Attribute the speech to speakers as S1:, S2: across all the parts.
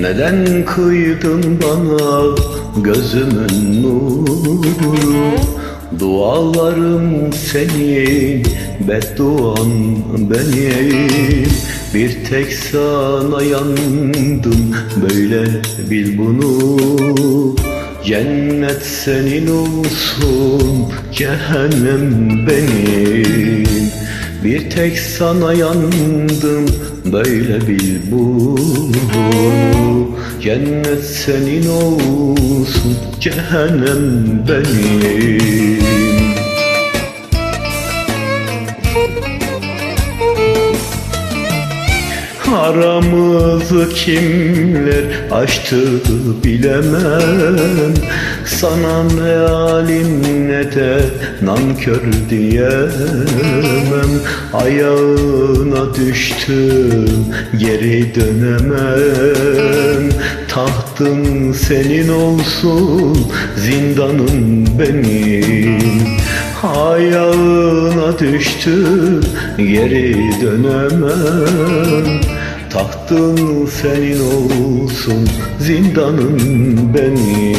S1: Neden kıydın bana gözümün nuru? Dualarım senin, bedduan benim. Bir tek sana yandım, böyle bil bunu. Cennet senin olsun, cehennem benim Bir tek sana yandım, böyle bil bunu. Cennet senin olsun, cehennem benim Aramızı kimler açtı bilemem. Sana ne alim ne de nankör diyemem. Ayağına düştüm geri dönemem. Tahtın senin olsun zindanın benim. Ayağına düştü geri dönemem Tahtın senin olsun zindanın benim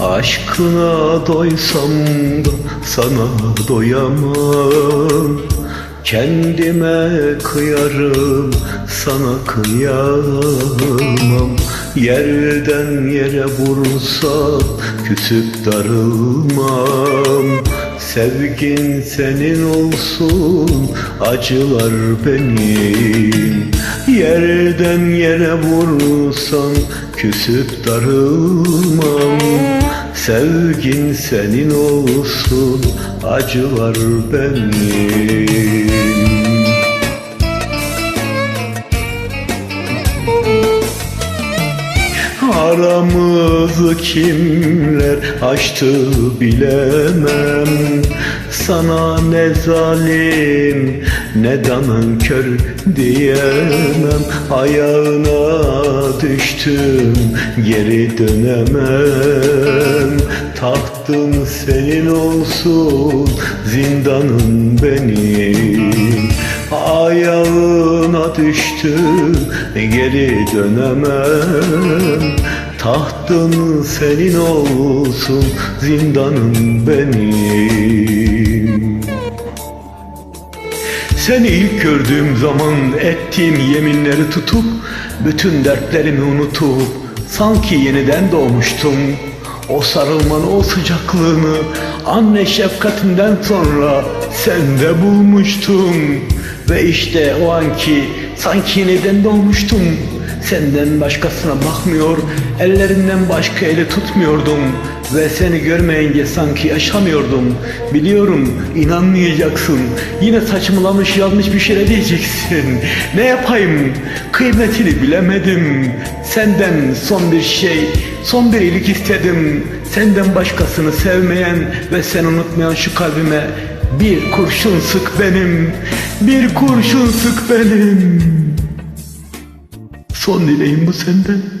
S1: Aşkına doysam da sana doyamam. Kendime kıyarım sana kıyamam. Yerden yere vursam küsüp darılmam. Sevgin senin olsun acılar benim. Yerden yere vursam küsüp darılmam Sevgin senin olsun acılar benim. Aramızı kimler açtı bilemem Sana ne zalim ne kör diyemem. Ayağına düştüm geri dönemem. Tahtın senin olsun zindanın benim. Ayağına düştüm geri dönemem. Tahtın senin olsun zindanın benim Seni ilk gördüğüm zaman ettiğim yeminleri tutup Bütün dertlerimi unutup sanki yeniden doğmuştum. O sarılmanı, o sıcaklığını anne şefkatinden sonra sende bulmuştum Ve işte o anki sanki yeniden doğmuştum Senden başkasına bakmıyor, ellerinden başka eli tutmuyordum ve seni görmeyince sanki yaşamıyordum. Biliyorum inanmayacaksın. Yine saçmalamış yanlış bir şey diyeceksin. Ne yapayım? Kıymetini bilemedim. Senden son bir şey, son bir iyilik istedim. Senden başkasını sevmeyen ve seni unutmayan şu kalbime bir kurşun sık benim. Bir kurşun sık benim. Son dileğim bu senden.